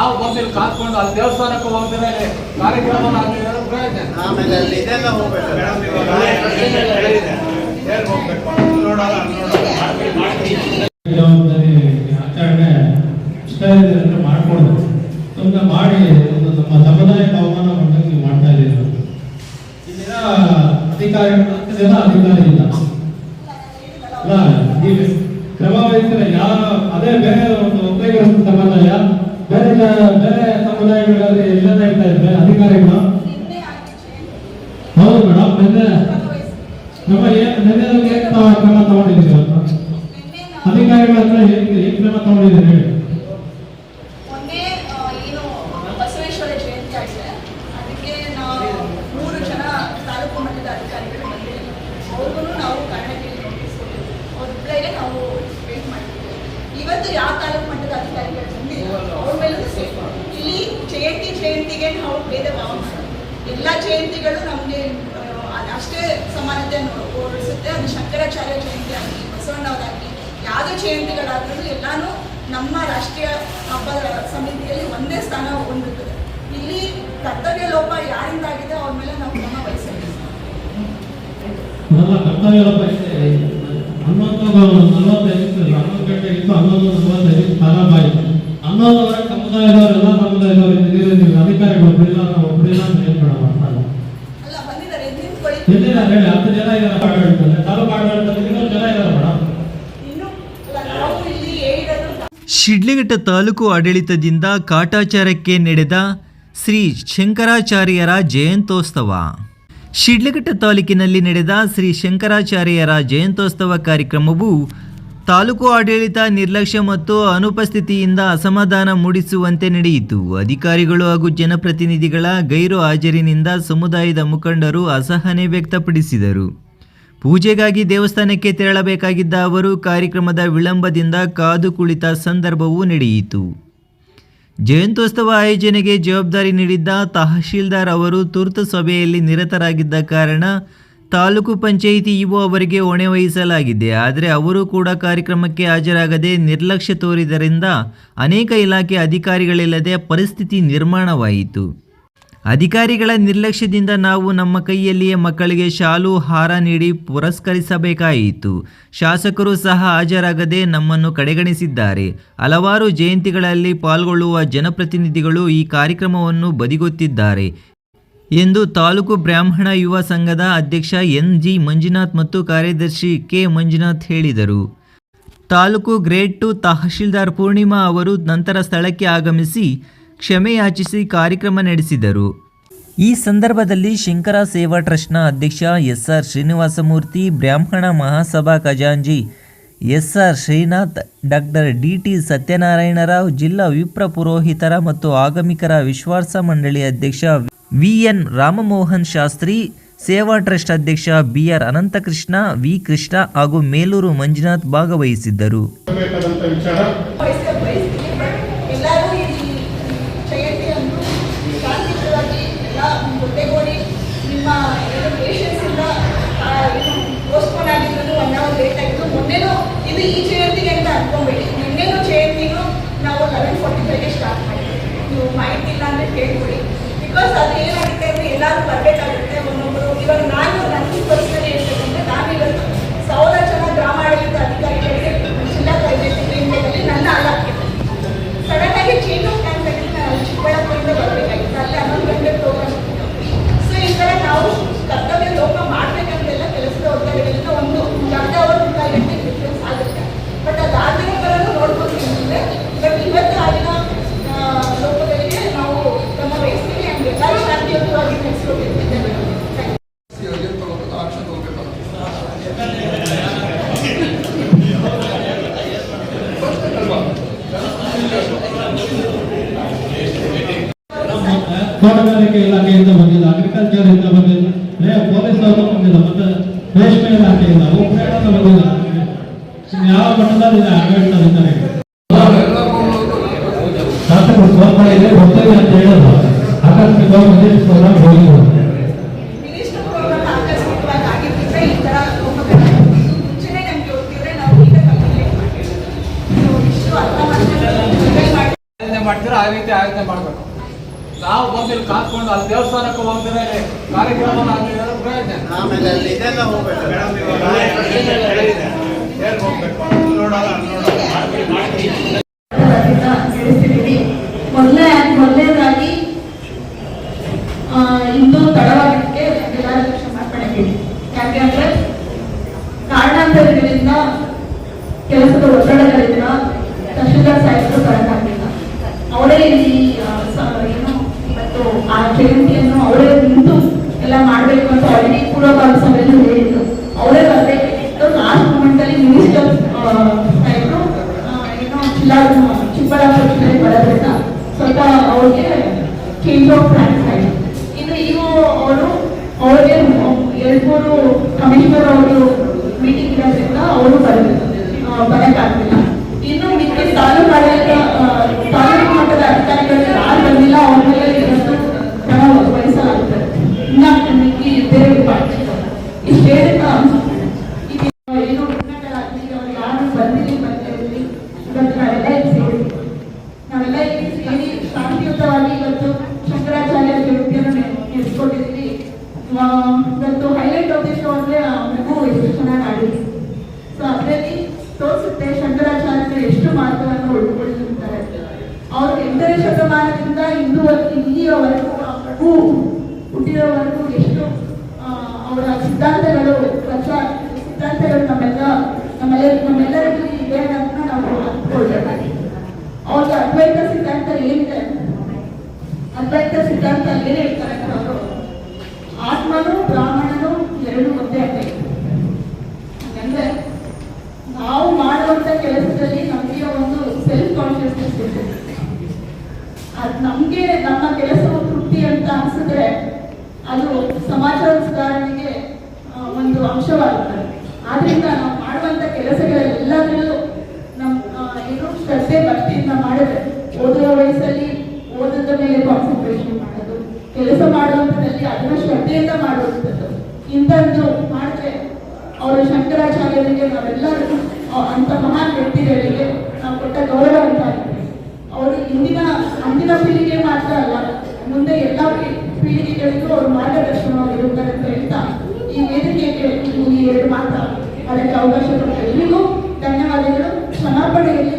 ನಾವು ಬಂದಿಲ್ಲಿ ಕಾತ್ಕೊಂಡು ಅಲ್ಲಿ ದೇವಸ್ಥಾನಕ್ಕೆ ಹೋಗ್ತಾರೆ ಕಾರ್ಯಕ್ರಮ ಆಮೇಲೆ ಅಲ್ಲಿ ಇದೆಲ್ಲ ಹೋಗ್ಬೇಕು. ಜವಾಬ್ದಾರಿ ಆಚರಣೆ ಇಷ್ಟ ಸುಮ್ಮನೆ ಮಾಡಿ ಒಂದು ನಮ್ಮ ಅವಮಾನ ಮಾಡ್ತಾ ಇಲ್ಲಿನ ಅಧಿಕಾರಿ ಹತ್ತು ಜನ ಅಧಿಕಾರಿ ಇಲ್ಲ ಕ್ರಮ ವಹಿಸಿದ್ರೆ ಯಾವ ಅದೇ ಬೇರೆ ಬೇರೆ ಜ- ಬೇರೆ ಸಮುದಾಯಗಳಲ್ಲಿ ಇಲ್ಲದೇ ಇರ್ತಾ ಇದ್ರೆ ಅಧಿಕಾರಿಗಳು ಹೌದು ಮೇಡಮ್ ನಿನ್ನೆ ನಮ್ಮ ಏನ್ ನಿನ್ನೆ ಏನ್ ತ- ಕ್ರಮ ತಗೊಂಡಿದ್ದೀವಿ ಅಂತ ಅಧಿಕಾರಿಗಳ ಹತ್ರ ಹೇಗೆ ಹೇಗೆ ಕ್ರಮ ತಗೊಂಡಿದ್ದೀರಿ ಹೇಳಿ ಮೊನ್ನೆ ಆ, ಏನು ಬಸವೇಶ್ವರ ಜಯಂತಿ ಆಗಿದೆ ಅದಕ್ಕೆ ನಾವು ಮೂರು ಜನ ತಾಲೂಕು ಮಟ್ಟದ ಅಧಿಕಾರಿಗಳು ಬಂದಿದ್ದಾರೆ ಅವ್ರಿಗೂ ನಾವು ಕನ್ನಡಕ್ಕೆ ನೋಟಿಸ್ ಕೊಟ್ಟಿದ್ವಿ ಅವ್ರ ರಿಪ್ಲೈಗೆ ನಾವು ವೇಟ್ ಮಾಡ್ತೀವಿ ಇವತ್ತು ಯಾವ ತಾಲೂಕು ಮಟ್ಟದ ಅಧಿಕಾರಿಗಳು ಬಂದಿಲ್ಲ ಅವ್ರ ಮೇಲೂ ಸೇಫ್ ಇಲ್ಲಿ ಜಯಂತಿ ಜಯಂತಿಗೆ ನಾವು ಭೇದ ಭಾವ ಎಲ್ಲ ಜಯಂತಿಗಳು ನಮಗೆ ಅಷ್ಟೇ ಸಮಾನತೆ ಓಡಿಸುತ್ತೆ ಅದು ಶಂಕರಾಚಾರ್ಯ ಜಯಂತಿ ಆಗಲಿ, ಬಸವಣ್ಣವರಾಗಲಿ, ಯಾವುದೇ ಜಯಂತಿಗಳಾದ್ರೂ ಎಲ್ಲಾನು ನಮ್ಮ ರಾಷ್ಟ್ರೀಯ ಹಬ್ಬದ ಸಮಿತಿಯಲ್ಲಿ ಒಂದೇ ಸ್ಥಾನ ಹೊಂದುತ್ತದೆ ಇಲ್ಲಿ ಕರ್ತವ್ಯ ಲೋಪ ಯಾರಿಂದ ಆಗಿದೆ, ಅವ್ರ ಮೇಲೆ ನಾವು ಕ್ರಮ ವಹಿಸಬೇಕು. ಹನ್ನೊಂದು, ನಲವತ್ತೈದು ಹನ್ನೊಂದು ಗಂಟೆ ಇತ್ತು ಹನ್ನೊಂದು, ನಲವತ್ತೈದು ಖರಾಬ್ ಆಯಿತು. ಹನ್ನೊಂದುವರೆಗೆ ಸಮುದಾಯದವರು ಎಲ್ಲ ಸಮುದಾಯದವರು ಇದ್ದೀರಿ ನೀವು ಅಧಿಕಾರಿಗಳು ಬಿಡಿಲ್ಲ ನಾವು ಒಬ್ಬರಿಲ್ಲ ಅಂತ ಹೇಳ್ಬೇಡ ನಿಂತ್ಕೊಳ್ಳಿ ಎಲ್ಲಿದ್ದಾರೆ ಹೇಳಿ? ಹತ್ತು ಜನ ಇದ್ದಾರೆ ಆಡಳಿತದಲ್ಲಿ ತಾಲೂಕು ಆಡಳಿತದಲ್ಲಿ ಇನ್ನೊಂದು ಜನ ಇದ್ದಾರೆ ಮೇಡಮ್ ಇನ್ನು ಅಲ್ಲ, ನಾವು ಇಲ್ಲಿ ಹೇಳಿರೋದು ಶಿಡ್ಲಘಟ್ಟ ತಾಲೂಕು ಆಡಳಿತದಿಂದ ಕಾಟಾಚಾರಕ್ಕೆ ನಡೆದ ಶ್ರೀ ಶಂಕರಾಚಾರ್ಯರ ಜಯಂತ್ಯೋತ್ಸವ. ಶಿಡ್ಲಘಟ್ಟ ತಾಲೂಕಿನಲ್ಲಿ ನಡೆದ ಶ್ರೀ ಶಂಕರಾಚಾರ್ಯರ ಜಯಂತ್ಯೋತ್ಸವ ಕಾರ್ಯಕ್ರಮವು ತಾಲೂಕು ಆಡಳಿತ ನಿರ್ಲಕ್ಷ್ಯ ಮತ್ತು ಅನುಪಸ್ಥಿತಿಯಿಂದ ಅಸಮಾಧಾನ ಮೂಡಿಸುವಂತೆ ನಡೆಯಿತು. ಅಧಿಕಾರಿಗಳು ಹಾಗೂ ಜನಪ್ರತಿನಿಧಿಗಳ ಗೈರು ಹಾಜರಿನಿಂದ ಸಮುದಾಯದ ಮುಖಂಡರು ಅಸಹನೆ ವ್ಯಕ್ತಪಡಿಸಿದರು. ಪೂಜೆಗಾಗಿ ದೇವಸ್ಥಾನಕ್ಕೆ ತೆರಳಬೇಕಾಗಿದ್ದ ಅವರು ಕಾರ್ಯಕ್ರಮದ ವಿಳಂಬದಿಂದ ಕಾದು ಕುಳಿತ ಸಂದರ್ಭವೂ ನಡೆಯಿತು. ಜಯಂತ್ಯೋತ್ಸವ ಆಯೋಜನೆಗೆ ಜವಾಬ್ದಾರಿ ನೀಡಿದ್ದ ತಹಶೀಲ್ದಾರ್ ಅವರು ತುರ್ತು ಸಭೆಯಲ್ಲಿ ನಿರತರಾಗಿದ್ದ ಕಾರಣ ತಾಲೂಕು ಪಂಚಾಯಿತಿ ಇಒ ಅವರಿಗೆ ಹೊಣೆ ವಹಿಸಲಾಗಿದೆ. ಆದರೆ ಅವರು ಕೂಡ ಕಾರ್ಯಕ್ರಮಕ್ಕೆ ಹಾಜರಾಗದೆ ನಿರ್ಲಕ್ಷ್ಯ ತೋರಿದರಿಂದ ಅನೇಕ ಇಲಾಖೆ ಅಧಿಕಾರಿಗಳಿಲ್ಲದೆ ಪರಿಸ್ಥಿತಿ ನಿರ್ಮಾಣವಾಯಿತು. ಅಧಿಕಾರಿಗಳ ನಿರ್ಲಕ್ಷ್ಯದಿಂದ ನಾವು ನಮ್ಮ ಕೈಯಲ್ಲಿಯೇ ಮಕ್ಕಳಿಗೆ ಶಾಲು, ಹಾರ ನೀಡಿ ಪುರಸ್ಕರಿಸಬೇಕಾಯಿತು. ಶಾಸಕರು ಸಹ ಹಾಜರಾಗದೆ ನಮ್ಮನ್ನು ಕಡೆಗಣಿಸಿದ್ದಾರೆ. ಹಲವಾರು ಜಯಂತಿಗಳಲ್ಲಿ ಪಾಲ್ಗೊಳ್ಳುವ ಜನಪ್ರತಿನಿಧಿಗಳು ಈ ಕಾರ್ಯಕ್ರಮವನ್ನು ಬದಿಗೊತ್ತಿದ್ದಾರೆ. ಎಂದು ತಾಲೂಕು ಬ್ರಾಹ್ಮಣ ಯುವ ಸಂಘದ ಅಧ್ಯಕ್ಷ ಎನ್ ಜಿ ಮಂಜುನಾಥ್ ಮತ್ತು ಕಾರ್ಯದರ್ಶಿ ಕೆ ಮಂಜುನಾಥ್ ಹೇಳಿದರು. ತಾಲೂಕು ಗ್ರೇಡ್ ಟು ತಹಶೀಲ್ದಾರ್ ಪೂರ್ಣಿಮಾ ಅವರು ನಂತರ ಸ್ಥಳಕ್ಕೆ ಆಗಮಿಸಿ ಕ್ಷಮೆ ಯಾಚಿಸಿ ಕಾರ್ಯಕ್ರಮ ನಡೆಸಿದರು. ಈ ಸಂದರ್ಭದಲ್ಲಿ ಶಂಕರ ಸೇವಾ ಟ್ರಸ್ಟ್ನ ಅಧ್ಯಕ್ಷ S R Srinivasamurthy, Brahmana Mahasabha ಖಜಾಂಜಿ S R Srinath, doctor D T Satyanarayana Rao, ಜಿಲ್ಲಾ ವಿಪ್ರ ಪುರೋಹಿತರ ಮತ್ತು ಆಗಮಿಕರ ವಿಶ್ವಾಸ ಮಂಡಳಿ ಅಧ್ಯಕ್ಷ V N Rammohan Shastri, Seva trust ಅಧ್ಯಕ್ಷ B R Ananthakrishna, V Krishna ಹಾಗೂ ಮೇಲೂರು ಮಂಜುನಾಥ್ ಭಾಗವಹಿಸಿದ್ದರು ಬೇಕಾದಂತ ವಿಚಾರ ವಹಿಸ್ತಾ ಬಯಸ್ತೀವಿ ಬಟ್ ಎಲ್ಲರೂ ಈ ಜಯಂತಿಯನ್ನು ಶಾಂತಿಯುತವಾಗಿ ಎಲ್ಲ ಜೊತೆಗೂಡಿ ನಿಮ್ಮ ಏನು ಪೇಷನ್ಸ್ ಇಂದ ಆ, ಏನು ಪೋಸ್ಟ್ಪೋನ್ ಆಗಿರೋದು ಒನ್ ಅವರ್ ಲೇಟ್ ಆಗಿದ್ದು ಮೊನ್ನೆನೂ ಇದು ಈ ಜಯಂತಿಗೆ ಅಂತ ಅನ್ಕೊಂಬೇಡಿ ನಿನ್ನೆನೂ ಜಯಂತಿನೂ ನಾವು ಲೆವೆನ್ ಫಾರ್ಟಿ ಫೈವ್ಗೆ ಸ್ಟಾರ್ಟ್ ಮಾಡಿದ್ವಿ ನೀವು ಮಾಹಿತಿ ಇಲ್ಲ ಅಂದರೆ ಕೇಳ್ಕೊಡಿ ಬಿಕಾಸ್ ಅದು ಏನಾಗುತ್ತೆ ಅಂದರೆ ತೋಟಗಾರಿಕೆ ಇಲಾಖೆಯಿಂದ ಬಂದಿಲ್ಲ ಅಗ್ರಿಕಲ್ಚರ್ ಇಂದ ಬಂದಿಲ್ಲ ರೇ ಪೊಲೀಸ್ ಅವರು ಬಂದಿಲ್ಲ ಮತ್ತೆ ರೇಷ್ಮೆ ಇಲಾಖೆಯಿಂದ ಉಪಯೋಗ ಬಂದಿಲ್ಲ ಯಾವ ಮಟ್ಟದಲ್ಲಿ ಆಡಳಿತ ಅಧಿಕಾರಿಗಳು ಶಾಸಕರು ಫೋನ್ ಮಾಡಿದ್ರೆ ಗೊತ್ತಿಲ್ಲ ಅಂತ ಹೇಳೋದು ಆಕಸ್ಮಿಕವಾಗಿ ವಿದೇಶ ಪ್ರೋಗ್ರಾಮ್ ಹೋಗಿದ್ರು ಮಿನಿಸ್ಟರ್ ಪ್ರೋಗ್ರಾಮ್ ಆಕಸ್ಮಿಕವಾಗಿ ಆಗಿದ್ದಿದ್ರೆ ಈ ಥರ ಲೋಪಗಳು ಮುಂಚೆನೇ ನಮಗೆ ಗೊತ್ತಿದ್ರೆ ನಾವು ಈಗ ಕಂಪ್ಲೇಂಟ್ ಮಾಡ್ತೀವಿ ಸೊ ಇಷ್ಟು ಅರ್ಥ ಮಾಡ್ಕೊಂಡು ಮಾಡಿ ಮಾಡ್ತೀರೋ ಆ ರೀತಿ ಆಯೋಜನೆ ಮಾಡಬೇಕು. ನಾವು ಬಂದಿಲ್ಲಿ ಕಾತ್ಕೊಂಡು ಅಲ್ಲಿ ದೇವಸ್ಥಾನಕ್ಕೆ ಹೋಗ್ತಾರೆ ಕಾರ್ಯಕ್ರಮ ಪ್ರಯೋಜನ? ಮೊದಲೇ ಮೊದಲನೇದಾಗಿ ಇಂದು ತಡವಾಗಿದ್ದಕ್ಕೆ ಎಲ್ಲರಿಗೂ ಕ್ಷಮಾಪಣೆ ಕೇಳಿ ಯಾಕೆಂದ್ರೆ ಕಾರಣಾಂತರಗಳಿಂದ ಕೆಲಸದ ಒತ್ತಡಗಳಿಂದ ತಹಶೀಲ್ದಾರ್ ಸಾಹೇಬರು ಬರೋಕ್ಕಾಗಲಿಲ್ಲ ಅವರೇ ಇಲ್ಲಿ ಆ, ಸ- ಏನು ಇವತ್ತು ಆ ಜಯಂತಿಯನ್ನು ಅವರೇ ನಿಂತು ಎಲ್ಲ ಮಾಡಬೇಕು ಅಂತ ಅವರೇ ಬರಬೇಕಿತ್ತು ಲಾಸ್ಟ್ ಮೂಮೆಂಟ್ ಅಲ್ಲಿ ಏನೋ ಬರೋದ್ರಿಂದ ಸ್ವಲ್ಪ ಅವ್ರಿಗೆ ಚೇಂಜ್ ಆಫ್ ಪ್ಲಾನ್ಸ್ ಇನ್ನು ಅವರು, ಅವ್ರಿಗೆ ಎರಡು ಕಮಿಷನರ್ ಅವರು ಮೀಟಿಂಗ್ ಇರೋದ್ರಿಂದ ಅವರು ಬರಬೇಕು. ಬರೋಕ್ಕಾಗಲಿಲ್ಲ ಆ, ಇವತ್ತು ಹೈಲೈಟ್ ಆಫ್ ದಿ ಶೋ ಆ ಮಗು ಎಷ್ಟು ಚೆನ್ನಾಗಿ ಆಡಿದೆ ಸೊ ಅದರಲ್ಲಿ ತೋರಿಸುತ್ತೆ ಶಂಕರಾಚಾರ್ಯರು ಎಷ್ಟು ಮಾರ್ಗವನ್ನು ಉಳ್ಕೊಂಡಿರ್ತಾರೆ ಅವರು ಎಂಟನೇ ಶತಮಾನದಿಂದ ಇಂದು ಇಲ್ಲಿಯವರೆಗೂ ಮಗು ಹುಟ್ಟಿರೋವರೆಗೂ ಸಿದ್ಧಾಂತಗಳು ಪ್ರಚಾರ ಸಿದ್ಧಾಂತಗಳು ನಮ್ಮೆಲ್ಲ ನಮ್ಮೆಲ್ಲ ನಮ್ಮೆಲ್ಲರಿಗೂ ಇದೆ ಅಂತ ನಾವು ಅಂದ್ಕೊಳ್ಬೇಕಾಗಿ ಅವರು ಅದ್ವೈತ ಸಿದ್ಧಾಂತ ಏನಿದೆ? ಅದ್ವೈತ ಸಿದ್ಧಾಂತ ಏನ್ ಹೇಳ್ತಾರೆ ಅವರು? ಆತ್ಮನು ಬ್ರಾಹ್ಮಣನು ಎರಡು ಒಂದೇ ಅಂತ ಅಂದ್ರೆ ನಾವು ಮಾಡುವಂತ ಕೆಲಸದಲ್ಲಿ ನಮಗೆ ಒಂದು ಸೆಲ್ಫ್ ಕಾನ್ಶಿಯಸ್ನೆಸ್ ಇರ್ತದೆ ಅದು ನಮಗೆ ನಮ್ಮ ಕೆಲಸವು ತೃಪ್ತಿ ಅಂತ ಅನ್ಸಿದ್ರೆ ಅದು ಸಮಾಜದ ಇಂಥದ್ದು ಮಾಡಿದ್ರೆ ಅವರು ಶಂಕರಾಚಾರ್ಯರಿಗೆ ನಾವೆಲ್ಲರೂ ಅಂಥ ಮಹಾನ್ ವ್ಯಕ್ತಿಗಳಿಗೆ ನಾವು ಕೊಟ್ಟ ಗೌರವ ಅಂತ ಅವರು ಇಂದಿನ, ಅಂದಿನ ಪೀಳಿಗೆ ಮಾತ್ರ ಅಲ್ಲ, ಮುಂದೆ ಎಲ್ಲ ಪೀಳಿಗೆಗಳಿಗೂ ಅವರು ಮಾರ್ಗದರ್ಶನವಾಗಿರುತ್ತಾರೆ ಅಂತ ಹೇಳ್ತಾ ಈ ವೇದಿಕೆಗೆ ಈ ಎರಡು ಮಾತ್ರ ಅದಕ್ಕೆ ಅವಕಾಶ ಕೊಟ್ಟ ಎಲ್ರಿಗೂ ಧನ್ಯವಾದಗಳು. ಕ್ಷಮಾಪಣೆಯಲ್ಲಿ